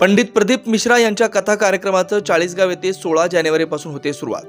पंडित प्रदीप मिश्रा यांच्या कथा कार्यक्रमाचं चाळीसगाव येथे सोळा जानेवारीपासून होते सुरुवात.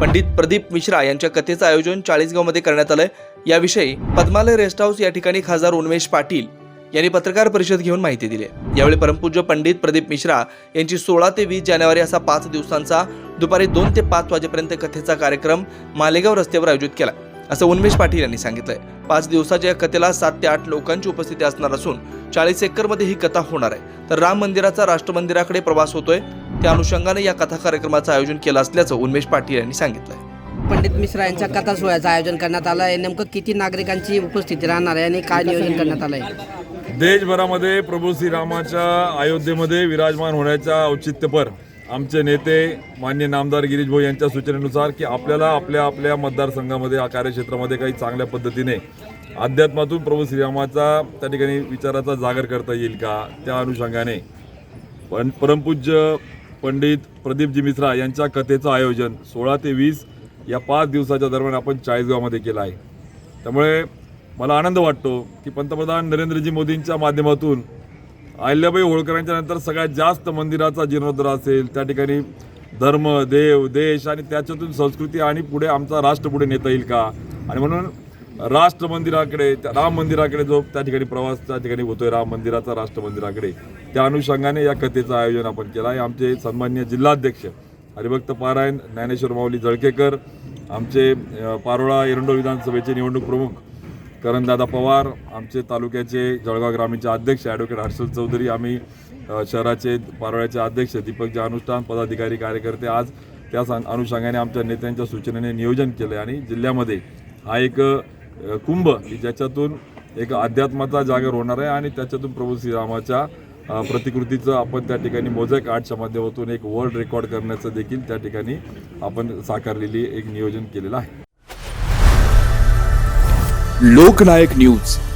पंडित प्रदीप मिश्रा यांच्या कथेचं आयोजन चाळीसगावमध्ये करण्यात आलंय. याविषयी पद्मालय रेस्ट हाऊस या ठिकाणी खासदार उन्मेश पाटील यांनी पत्रकार परिषद घेऊन माहिती दिली. यावेळी परमपूज्य पंडित प्रदीप मिश्रा यांची सोळा ते वीस जानेवारी असा पाच दिवसांचा दुपारी दोन ते पाच वाजेपर्यंत कथेचा कार्यक्रम मालेगाव रस्त्यावर आयोजित केला. असं उन्मेश पाटील यांनी सांगितलंय. पाच दिवसाच्या या कथेला सात ते आठ लोकांची उपस्थिती असणार असून चाळीस एकरमध्ये ही कथा होणार आहे. तर राम मंदिराचा राष्ट्र मंदिराकडे प्रवास होतोय. त्या अनुषंगाने या कथा कार्यक्रमाचं आयोजन केलं असल्याचं उन्मेष पाटील यांनी सांगितलंय. पंडित मिश्रा यांच्या कथा सोहळ्याचं आयोजन करण्यात आलं आहे नेमकं किती नागरिकांची उपस्थिती राहणार आहे आणि काय नियोजन करण्यात आलं आहे देशभरामध्ये प्रभू श्रीरामाच्या अयोध्येमध्ये विराजमान होण्याच्या औचित्यपर आमचे नेते मान्य नामदार गिरीश भाऊ यांच्या सूचनेनुसार की आपल्याला आपल्या आपल्या मतदारसंघामध्ये कार्यक्षेत्रामध्ये काही चांगल्या पद्धतीने अध्यात्मातून प्रभू श्रीरामाचा त्या ठिकाणी विचाराचा जागर करता येईल का? त्या अनुषंगाने. पण परमपूज्य पंडित प्रदीपजी मिश्रा यांच्या कथेचं आयोजन सोळा ते वीस या पाच दिवसाच्या दरम्यान आपण चाळीसगावमध्ये केलं आहे. त्यामुळे मला आनंद वाटतो की पंतप्रधान नरेंद्रजी मोदींच्या माध्यमातून अहिल्याबाई होळकरांच्या नंतर सगळ्यात जास्त मंदिराचा जीर्णोद्धार असेल त्या ठिकाणी धर्म देव देश आणि त्याच्यातून संस्कृती आणि पुढे आमचा राष्ट्र पुढे नेता येईल का? आणि म्हणून राष्ट्र मंदिराकडे त्या राम मंदिराकडे जो त्या ठिकाणी प्रवास त्या ठिकाणी होतोय राम मंदिराचा राष्ट्र मंदिराकडे त्या अनुषंगाने या कथेचं आयोजन आपण केलं आहे. आमचे सन्मान्य जिल्हाध्यक्ष हरिभक्त पारायण ज्ञानेश्वर माऊली जळकेकर आमचे पारोळा एरंडोल विधानसभेचे निवडणूक प्रमुख करणदादा पवार आमचे तालुक्याचे जळगाव ग्रामीणचे अध्यक्ष ॲडव्होकेट हर्षल चौधरी आम्ही शहराचे पारोळ्याचे अध्यक्ष दीपकचे अनुष्ठान पदाधिकारी कार्यकर्ते आज त्या अनुषंगाने आमच्या नेत्यांच्या सूचनेने नियोजन केलं आणि जिल्ह्यामध्ये हा एक कुंभ की ज्याच्यातून एक अध्यात्माचा जागर होणार आहे आणि त्याच्यातून प्रभू श्रीरामाच्या प्रतिकृतीचं आपण त्या ठिकाणी मोझॅक आर्टच्या माध्यमातून एक वर्ल्ड रेकॉर्ड करण्याचं देखील त्या ठिकाणी आपण साकारलेली एक नियोजन केलेलं आहे. लोकनायक न्यूज.